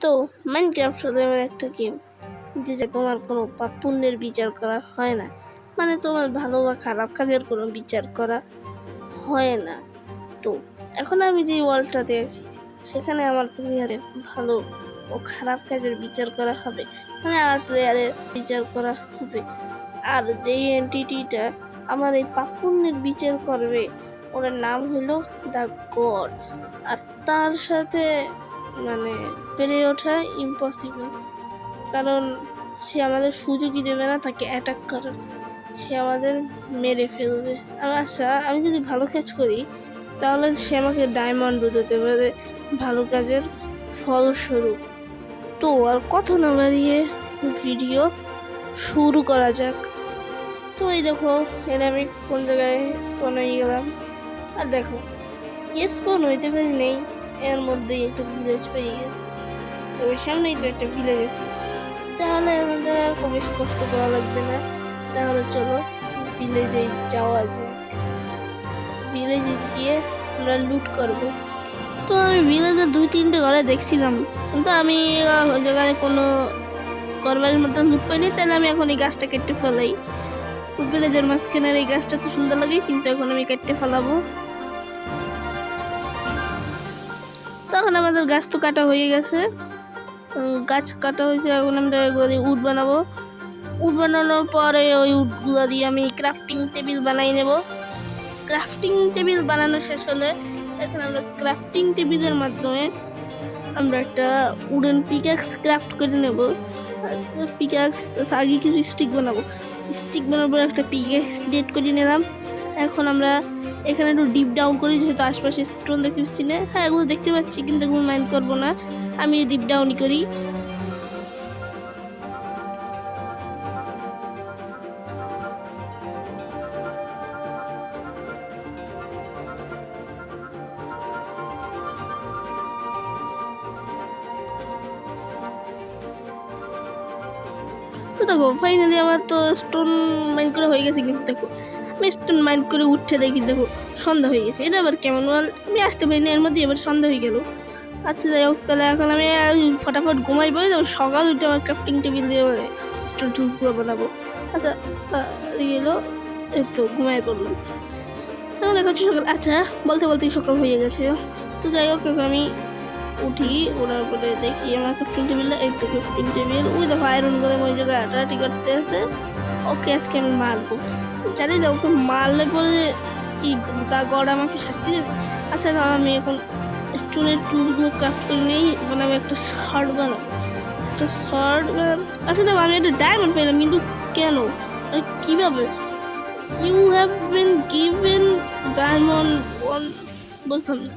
তো মাইনক্রাফট হলো এমন একটা গেম যে তোমার কোনো পাপ পুণ্যের বিচার করা হয় না। মানে তোমার ভালো বা খারাপ কাজের কোনো বিচার করা হয় না। তো এখন আমি যে ওয়ার্ল্ডটাতে আছি, সেখানে আমার প্লেয়ারের ভালো ও খারাপ কাজের বিচার করা হবে। মানে আমার প্লেয়ারের বিচার করা হবে। আর যেই এন্টিটিটা আমার এই পাপ পুণ্যের বিচার করবে ওনার নাম হলো দ্য গড আর তার সাথে মানে পেরে ওঠা ইম্পসিবল কারণ সে আমাদের সুযোগই দেবে না তাকে অ্যাটাক করার। সে আমাদের মেরে ফেলবে। আমি আচ্ছা আমি যদি ভালো কাজ করি, তাহলে সে আমাকে ডায়মন্ড দিতে পারে। ভালো কাজের ফলস্বরূপ। তো আর কথা না বাড়িয়ে ভিডিও শুরু করা যাক। তো এই দেখো এর আমি কোন জায়গায় স্পন হয়ে গেলাম। আর দেখো স্পন হইতে পারি নেই, এর মধ্যেই একটা ভিলেজ পেয়ে গেছি। তবে সামনেই তো একটা ভিলেজ আছে তাহলে আমাদের আর খুব বেশি কষ্ট করা লাগবে না? তাহলে চলো ভিলেজে যাওয়া যাক। ভিলেজে গিয়ে আমরা লুট করব। তো আমি ভিলেজে দুই, তিনটে ঘরে দেখছিলাম। কিন্তু আমি ওই জায়গায় কোনো করবারের মতন লুট পাইনি, তাহলে আমি এখন এই গাছটা কেটে ফেলাই। ভিলেজের মাঝখানের এই গাছটা তো সুন্দর লাগে, কিন্তু এখন আমি কেটে ফেলাবো। তখন আমাদের গাছ তো কাটা হয়ে গেছে। গাছ কাটা হয়েছে, এখন আমরা এগুলো দিয়ে উড বানাবো। উড বানানোর পরে ওই উডগুলো দিয়ে আমি ক্রাফটিং টেবিল বানাই নেব। ক্রাফটিং টেবিল বানানো শেষ হলে এখন আমরা ক্রাফটিং টেবিলের মাধ্যমে আমরা একটা উডেন পিক্যাক্স ক্রাফট করে নেব। পিক্যাক্স আগে কিছু স্টিক বানাবো। স্টিক বানানোর পর একটা পিক্যাক্স ক্রিয়েট করে নিলাম। এখন আমরা এখানে একটু ডিপ ডাউন করি, যেহেতু আশপাশে স্টোন দেখতে পাচ্ছি না। হ্যাঁ এগুলো দেখতে পাচ্ছি, কিন্তু এগুলো মাইন্ড করব না। আমি ডিপ ডাউনই করি। তো দেখো ফাইনালি আমার তো স্টোন মাইন্ড করে হয়ে গেছে, কিন্তু দেখো আমি স্টোন মাইন্ড করে উঠে দেখি, দেখো, সন্ধ্যা হয়ে গেছে। এটা আবার কেমন? বল আমি আসতে পারিনি, এর মধ্যে এবার সন্ধ্যা হয়ে গেল। আচ্ছা যাই হোক, তাহলে এখন আমি ফটাফট ঘুমাই পড়ি তারপর সকাল উঠে আমার ক্রাফটিং টেবিল দিয়ে স্টোন জুসগুলো বানাবো। আচ্ছা তা গেল, এই তো ঘুমাই পড়লাম। এখন দেখা হচ্ছে সকাল আচ্ছা বলতে বলতে সকাল হয়ে গেছে। তো যাই হোক, এখন আমি উঠি ওনার পরে দেখি আমার ক্রাফটিং টেবিলটা এই তো ক্রাফটিং টেবিল ওই দেখো আয়রন করে ওই জায়গায় হাঁটাহাঁটি করতে আছে। ওকে, আজকে আমি মারবো। জানি তো ওকে মারলে পরে কি গড আমাকে শাস্তি দেবে? আচ্ছা তাহলে আমি এখন স্টোনের টুলসগুলো ক্রাফট করে নেই আমি একটা শর্ট বানাবো। একটা শর্ট আচ্ছা দেখো, আমি একটা ডায়মন্ড পেলাম, কিন্তু কেন? আর, কীভাবে? You have been given diamond one বুঝলাম না।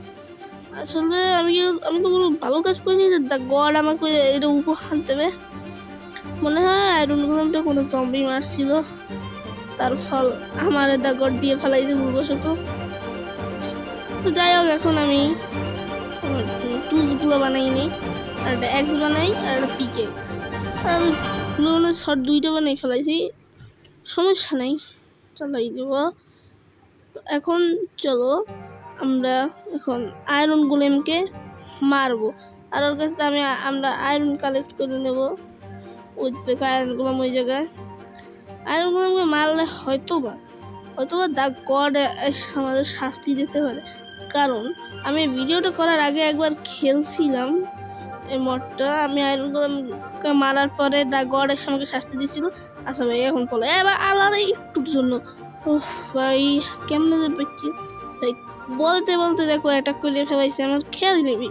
আসলে আমি আমি তো কোনো ভালো কাজ করিনি, যে গড আমাকে এটা উপহার দেবে। মনে হয় আয়রন গোলামটা কোনো জম্বি মারছিল। তার ফল আমার দ্য গড দিয়ে ফেলাইছে ভুলবশত তো যাই হোক, এখন আমি টুলসগুলো বানাই নিই আর একটা এক্স বানাই, আর একটা পিক এক্স আর পুরোনো শর্ট দুইটা বানাই ফেলাইছি। সমস্যা নেই, চালাই দেব। তো এখন চলো, আমরা এখন আয়রন গোলেমকে মারবো। আর ওর কাছ থেকে আমি, আমরা আয়রন কালেক্ট করে নেব। ওই থেকে আয়রন গোলাম ওই জায়গায়। গোলামকে মারলে হয়তো বা হয়তো বা দ্য গড আমাদের শাস্তি দিতে পারে। কারণ, আমি ভিডিওটা করার আগে একবার খেলছিলাম এই মডটা আমি আয়রন গোলামকে মারার পরে দা গড এসে আমাকে শাস্তি দিচ্ছিল আচ্ছা ভাই, এখন বলো। এবার আলাদা একটুর জন্য। ভাই, কেমনে যে পেয়েছি ভাই, বলতে বলতে দেখো অ্যাটাক করে ফেলাইছে, আমার খেয়াল নেবি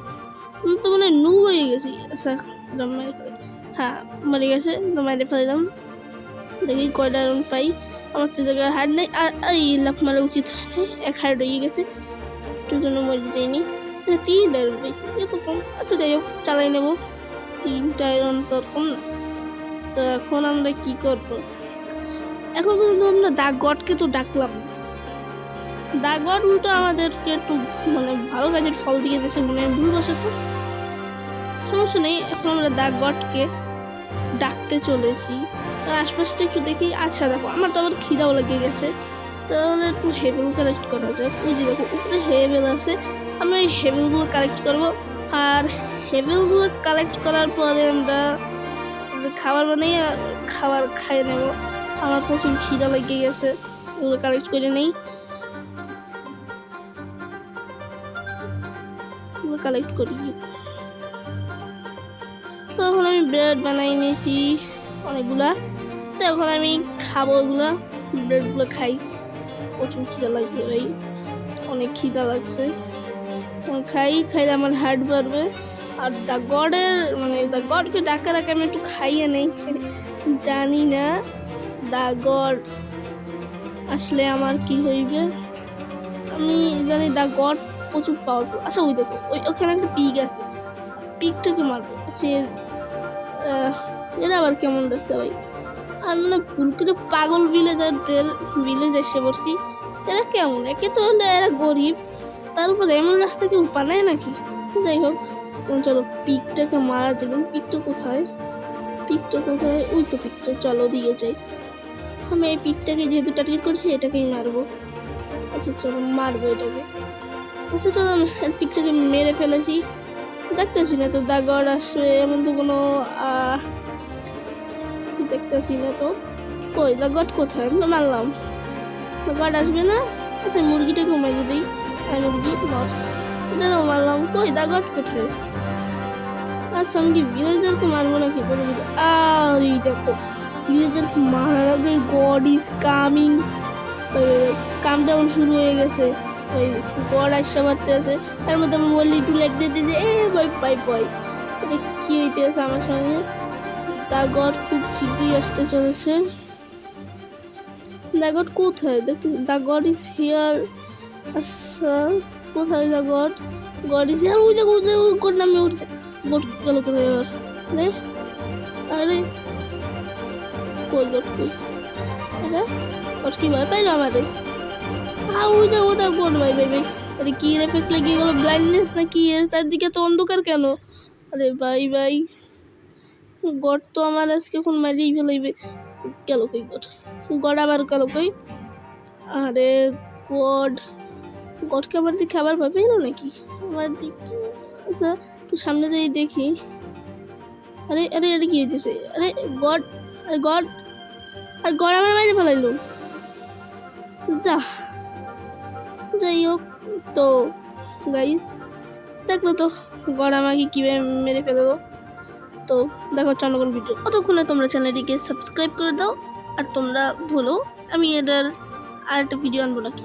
তো মানে নু হয়ে গেছি। আচ্ছা হ্যাঁ মরে গেছে, তো মেরে ফেলাম দেখি কয়টা রাউন্ড পাই। আমার তো জায়গায় হার নেই। আর এই লাফ মারা উচিত এক হার রয়ে গেছে। একটু জন্য মরে যায়নি আচ্ছা, তিন রাউন্ড পাইছি। এত কম। আচ্ছা যাই হোক চালাই নেব। তিনটা রাউন্ড তো কম না। তো এখন আমরা কি করব? এখন পর্যন্ত আমরা দাগ গডকে তো ডাকলাম। দাগ গড উল্টো আমাদেরকে একটু মানে ভালো কাজের ফল দিয়ে দিয়েছে মনে ভুলবশত। সমস্যা নেই। এখন আমরা দাগ গডকে ডাকতে চলেছি। আর আশপাশটা একটু দেখি। আচ্ছা দেখো, আমার তো আবার খিদাও লেগে গেছে। তাহলে একটু হেবেল কালেক্ট করা যাক। ওই যে দেখো, উপরে হেবেল আছে। আমরা এই হেবেলগুলো কালেক্ট করব। আর হেভেলগুলো কালেক্ট করার পরে আমরা খাবার বানিয়ে খাবার খাইয়ে নেব। আমার প্রচুর খিদা লেগে গেছে। এগুলো কালেক্ট করে নেই। কালেক্ট করি। তো এখন আমি ব্রেড বানাই নিয়েছি অনেকগুলা। তো এখন আমি খাব ওগুলা ব্রেডগুলো খাই। প্রচুর খিদা লাগছে ভাই। অনেক খিদা লাগছে। খাই, খাইলে আমার হার্ট বাড়বে। আর দ্য গডের মানে দ্য গডকে ডাকার আগে আমি একটু খাইয়ে নেই। জানি না দ্য গড আসলে আমার কি হইবে। আমি জানি দ্য গড প্রচুর পাওয়ারফুল আচ্ছা ওই দেখো, ওই ওখানে একটা পিক আছে। পিকটাকে মারবো। সে এরা আবার কেমন রাস্তা ভাই? আমি না ভুল করে পাগল ভিলেজারদের ভিলেজ এসে পড়ছি। এরা কেমন? একে তো হলে এরা গরিব। তার উপর এমন রাস্তা কেউ বানায় নাকি? যাই হোক চলো, পিকটাকে মারা যাক পিকটা কোথায়? পিকটা কোথায়? ওই তো পিকটা। চলো, দিয়ে যাই। আমি এই পিকটাকে যেহেতু টার্গেট করছি, এটাকেই মারবো। আচ্ছা চলো, মারবো এটাকে। আচ্ছা চলো পিকটাকে মেরে ফেলেছি। দেখতেছি না তো দাগর আসবে এমন তো কোনো দেখতেছি না তো। কই দাগট কোথায়? আমি তো মারলাম। দাগট আসবে না? আচ্ছা মুরগিটা মেরে দিই। আর মুরগি মর। এটাও মারলাম। কই দাগট কোথায়? আচ্ছা আমি কি ভিলেজারকে মারবো নাকি? কোনো আর এই দেখো। ভিলেজারকে মারার আগে god is coming come down শুরু হয়ে গেছে। ওই গড আসা মারতে আছে তার মধ্যে আমি বললি একটু লেগ দিতে যে, এ ভাই ভাই ভাই এটা কি হইতে আছে আমার সঙ্গে? দা গড খুব শীঘ্রই আসতে চলেছে। দা গড কোথায়? দেখতে দা গড ইজ হিয়ার আচ্ছা কোথায় দা গড ইজ হিয়ার ওই দেখো, ওই গড নামে উঠছে। গড গেল কোথায় এবার? আরে আরে কই গড কই আরে, গড কি ভয় পাইলো আমারে? আ, ওই দেখো ওটা গড ভাই ভাই আরে, কি এফেক্ট লেগে গেল? ব্লাইন্ডনেস না কি এর? চারদিকে তো অন্ধকার কেন? আরে ভাই ভাই গড তো আমার আজকে এখন মারিয়েই ফেলাইবে। গেল কই গড? গড আবার গেল কই? আরে গড, গডকে আমার দিকে আবার ভয় পেল নাকি? আমার দিকে আচ্ছা একটু সামনে যাই দেখি। আরে আরে আরে কি হইতেছে? আরে গড আরে গড, আর গড আমার মাইরে ফেলাইলো। যা, যাই হোক, তো গাইস দেখল তো গড় আমাকে কীভাবে মেরে ফেলব তো দেখো, চলো কোন ভিডিও অতক্ষণে তোমরা চ্যানেলটিকে সাবস্ক্রাইব করে দাও, আর তোমরা বলো, আমি এটার আর একটা ভিডিও আনব নাকি?